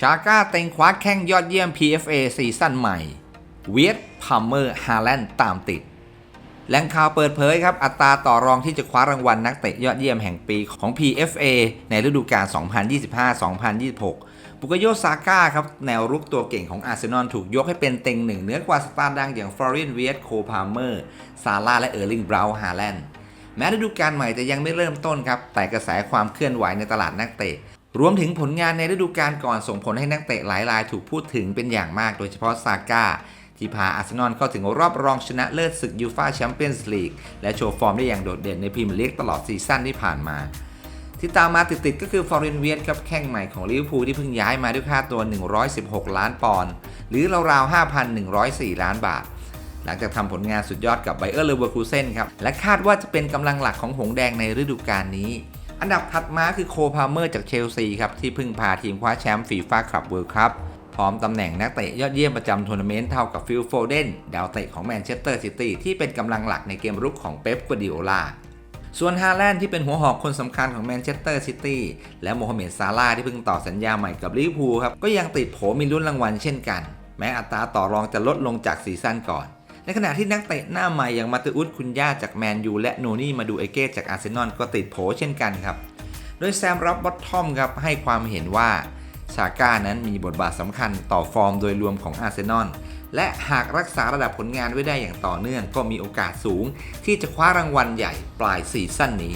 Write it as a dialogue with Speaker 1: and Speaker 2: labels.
Speaker 1: ชาก้าเต็งคว้าแข้งยอดเยี่ยม PFA ซีซั่นใหม่ เวียดพัมเมอร์ฮาแลนด์ตามติด แหล่งข่าวเปิดเผยครับ อัตราต่อรองที่จะคว้ารางวัลนักเตะยอดเยี่ยมแห่งปีของ PFA ในฤดูกาล 2025-2026 บุกโยซาก้าครับ แนวรุกตัวเก่งของอาร์เซนอลถูกยกให้เป็นเต็งหนึ่งเหนือกว่าสตาร์ดังอย่างฟลอเรินเวียดโคพาเมอร์ ซาร่าและเออร์ลิงบราวน์ฮาแลนด์แม้ฤดูกาลใหม่จะยังไม่เริ่มต้นครับแต่กระแสความเคลื่อนไหวในตลาดนักเตะ รวมถึงผลงานในฤดูกาลก่อนส่งผลให้นักเตะหลายรายถูกพูดถึงเป็นอย่างมากโดยเฉพาะซาก้าที่พาอาร์เซนอลเข้าถึงรอบรองชนะเลิศศึกยูฟาแชมเปี้ยนส์ลีกและโชว์ฟอร์มได้อย่างโดดเด่นในพรีเมียร์ลีกตลอดซีซั่นที่ผ่านมา ที่ตามมาติดๆก็คือฟอร์เรนเวียสครับแข้งใหม่ของลิเวอร์พูลที่เพิ่งย้ายมาด้วยค่าตัว 116 ล้านปอนด์หรือราวๆ5,104 ล้านบาท หลังจากทำผลงานสุดยอดกับไบเออร์เลเวอร์คูเซนครับและคาดว่าจะเป็นกำลังหลักของหงแดงในฤดูกาลนี้ อันดับถัดมาคือโคพาเมอร์จากเชลซีครับที่เพิ่งพาทีมคว้าแชมป์ฟีฟ่าคลับเวิลด์คัพพร้อมตำแหน่งนักเตะยอดเยี่ยมประจำทัวร์นาเมนต์เท่ากับฟิลโฟเดนดาวเตะของแมนเชสเตอร์ซิตี้ที่เป็นกำลังหลักในเกมรุกของเป๊ปกัวดิโอลาส่วนฮาแลนด์ที่เป็นหัวหอกคนสำคัญของแมนเชสเตอร์ซิตี้และโมฮัมเหม็ดซาร่าที่เพิ่งต่อสัญญาใหม่กับลิเวอร์พูลครับก็ยังติดโผมีลุ้นรางวัลเช่นกัน แม้อัตราต่อรองจะลดลงจากซีซั่นก่อน ในขณะที่นักเตะหน้าใหม่อย่างมาตอุสคุณย่าจากแมนยูและโนนี่มาดูเอเก้จากอาร์เซนอลก็ติดโผเช่นกันครับ โดยแซมรับบอตทอมครับให้ความเห็นว่าชาก้านั้นมีบทบาทสำคัญต่อฟอร์มโดยรวมของอาร์เซนอลและหากรักษาระดับผลงานไว้ได้อย่างต่อเนื่อง ก็มีโอกาสสูง ที่จะคว้ารางวัลใหญ่ปลายซีซั่นนี้